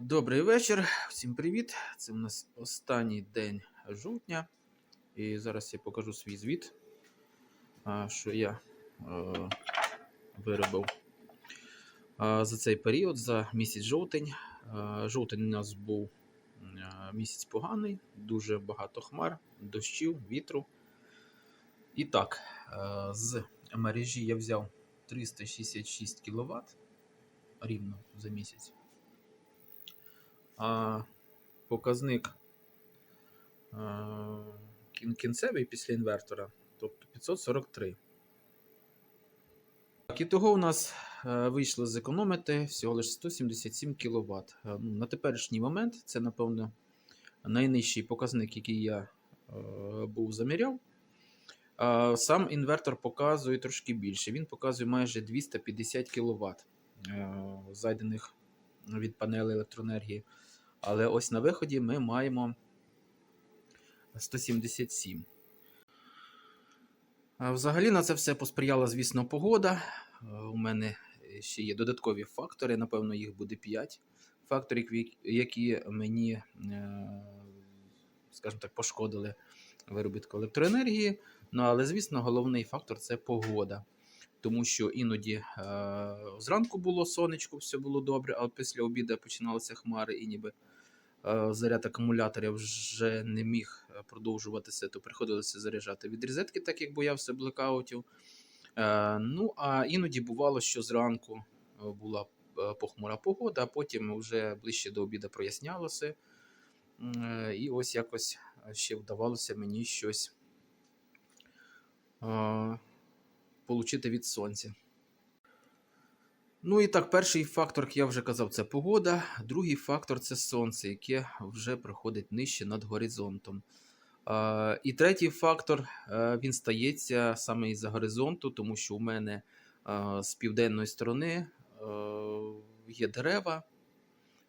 Добрий вечір, всім привіт. Це у нас останній день жовтня. І зараз я покажу свій звіт, що я виробив за цей період, за місяць жовтень. Жовтень у нас був місяць поганий, дуже багато хмар, дощів, вітру. І так, з мережі я взяв 366 кВт рівно за місяць. А показник е, кінцевий після інвертора, тобто 543. Так, і того у нас е, вийшло зекономити всього лише 177 кВт. Ну, на теперішній момент це, напевно, найнижчий показник, який я е, був заміряв. Сам інвертор показує трошки більше. Він показує майже 250 кВт зайдених від панели електроенергії. Але ось на виході ми маємо 177. Взагалі на це все посприяла, звісно, погода. У мене ще є додаткові фактори, напевно, їх буде 5 факторів, які- мені, е, скажімо так, пошкодили виробітку електроенергії. Ну, але, звісно, головний фактор це погода. Тому що іноді е, зранку було сонечко, все було добре, а після обіду починалися хмари, і ніби заряд акумулятора вже не міг е, продовжуватися, то приходилося заряджати від розетки, так як боявся блекаутів. Е, ну, а іноді бувало, що зранку е, була е, похмура погода, а потім вже ближче до обіду прояснялося. Е, І ось якось ще вдавалося мені щось е, получити від сонця. Ну і так, перший фактор, як я вже казав, це погода. Другий фактор це сонце, яке вже проходить нижче над горизонтом. І третій фактор е, він стається саме із-за горизонту, тому що у мене з південної сторони е, є дерева,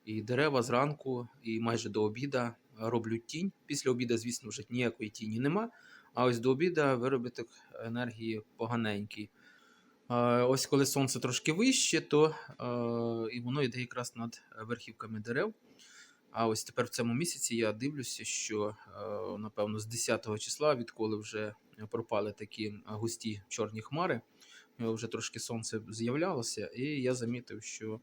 і дерева зранку і майже до обіда роблять тінь. Після обіда, звісно, вже ніякої тіні нема. А ось до обіда виробіток енергії поганенький. Е, Ось коли сонце трошки вище, то е, і воно йде якраз над верхівками дерев. А ось тепер в цьому місяці я дивлюся, що е, напевно з 10 числа, відколи вже пропали такі густі чорні хмари, е, вже трошки сонце з'являлося, і я замітив, що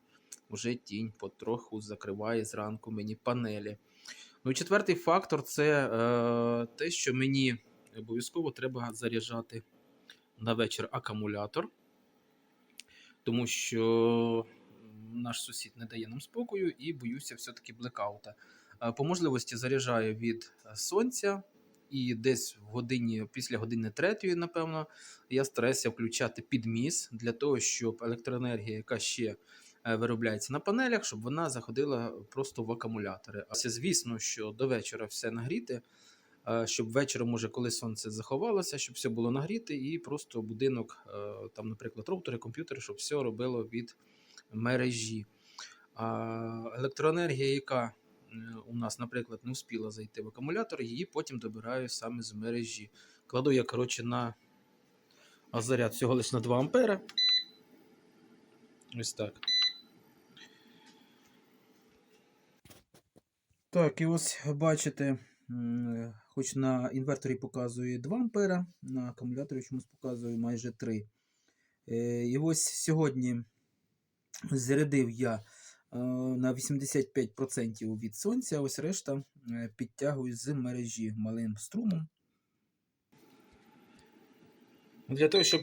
вже тінь потроху закриває зранку мені панелі. Ну четвертий фактор це е, те, що мені обов'язково треба заряджати на вечір акумулятор, тому що наш сусід не дає нам спокою і боюся все-таки блекаута. Е, По можливості заряджаю від е, сонця, і десь в годині, після години третьої, напевно, я стараюся включати підміс для того, щоб електроенергія, яка ще е, виробляється на панелях, щоб вона заходила просто в акумулятори. А це, звісно, що до вечора все нагріти, щоб вечором, може, коли сонце заховалося, щоб все було нагріти, і просто будинок, е, там, наприклад, роутери, комп'ютери, щоб все робило від мережі. Електроенергія, яка е, у нас, наприклад, не успіла зайти в акумулятор, її потім добираю саме з мережі. Кладу я, коротше, на заряд всього лише на 2 ампера. Ось так. Так, і ось бачите, хоч на інверторі показує 2 ампера, на акумуляторі чомусь показує майже 3. Е, І ось сьогодні зарядив я е, на 85% від сонця, а ось решта е, підтягую з мережі малим струмом. Для того, щоб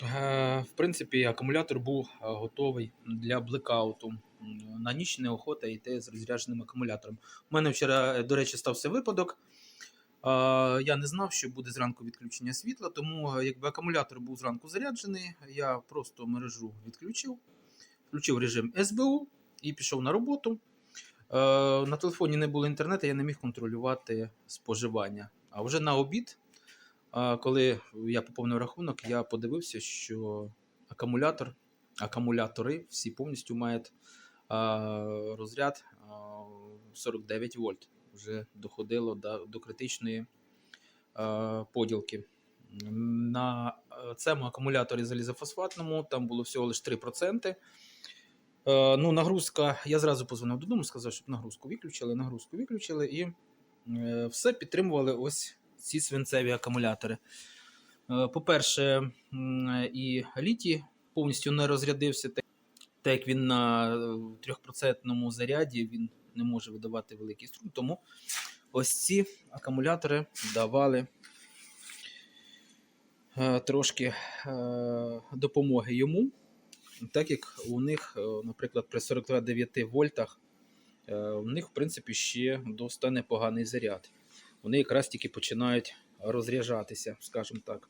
в принципі акумулятор був готовий для блекауту. На ніч неохота йти з розрядженим акумулятором. У мене вчора, до речі, стався випадок. Я не знав, що буде зранку відключення світла, тому е, якби акумулятор був зранку заряджений, я просто мережу відключив, включив режим СБУ і пішов на роботу. Е, На телефоні не було інтернету, я не міг контролювати споживання. А вже на обід, е, коли я поповнив рахунок, я подивився, що акумулятор, акумулятори всі повністю мають розряд е, 49 вольт. Вже доходило до, до критичної е, поділки. На е, цьому акумуляторі залізофосфатному там було всього лише 3%. Е, ну, нагрузка, я зразу позвонив додому, сказав, щоб нагрузку виключили, нагрузку виключили і е, все підтримували ось ці свинцеві акумулятори. Е, По-перше, м, і літій повністю не розрядився, так як він на е, 3% заряді він не може видавати великий струм, тому ось ці акумулятори давали е, трошки е, допомоги йому, так як у них, наприклад, при 49 вольтах, у них, в принципі, ще досить непоганий заряд. Вони якраз тільки починають розряджатися, скажімо так.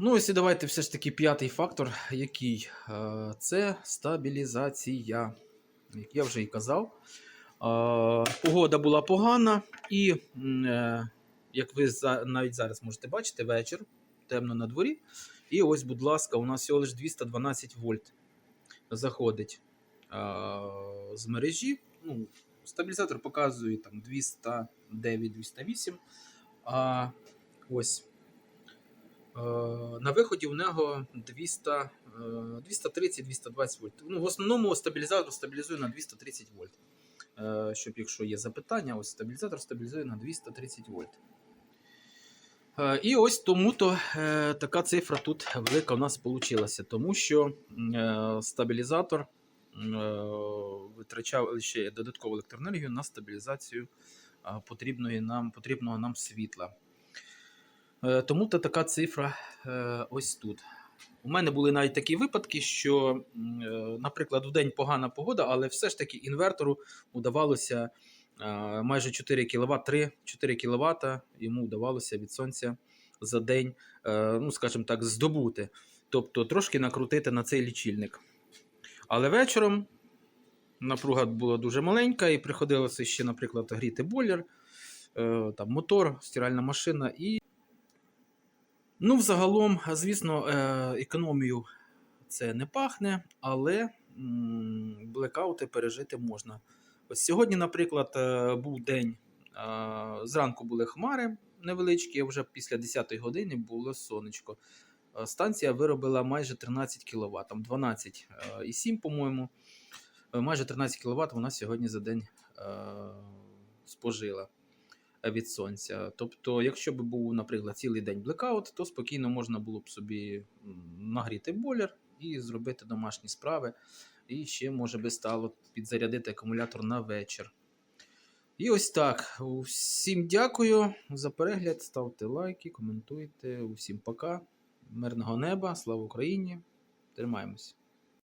Ну, ось і давайте все ж таки п'ятий фактор, який Е, це стабілізація. Як я вже і казав, Е, погода була погана, і е, як ви навіть зараз можете бачити, вечір, темно на дворі. І ось, будь ласка, у нас всього лише 212 вольт заходить з мережі. Ну, стабілізатор показує там 209-208. А ось на виході у нього 200, е, 230-220 вольт. Ну, в основному стабілізатор стабілізує на 230 вольт. Е, Щоб якщо є запитання, ось стабілізатор стабілізує на 230 вольт. Е, І ось тому-то е, така цифра тут велика у нас вийшла, тому що е, стабілізатор е, витрачав ще додаткову електроенергію на стабілізацію е, потрібної нам, потрібного нам світла. Е, Тому то така цифра е, ось тут. У мене були навіть такі випадки, що, е, наприклад, в день погана погода, але все ж таки інвертору удавалося майже 4 кВт, 3-4 кВт йому вдавалося від сонця за день, ну, скажімо так, здобути. Тобто трошки накрутити на цей лічильник. Але вечором напруга була дуже маленька, і приходилося ще, наприклад, гріти бойлер, там, мотор, стиральна машина і. Ну, взагалом, звісно, е, економію це не пахне, але блекаути пережити можна. Ось сьогодні, наприклад, е, був день, е, зранку були хмари невеличкі, а вже після 10-ї години було сонечко. Станція виробила майже 13 кВт, там 12,7, по-моєму. Майже 13 кВт вона сьогодні за день спожила від сонця. Тобто, якщо б був, наприклад, цілий день блекаут, то спокійно можна було б собі нагріти бойлер і зробити домашні справи. І ще, може би, стало підзарядити акумулятор на вечір. І ось так. Усім дякую за перегляд. Ставте лайки, коментуйте. Усім пока. Мирного неба, слава Україні! Тримаємось!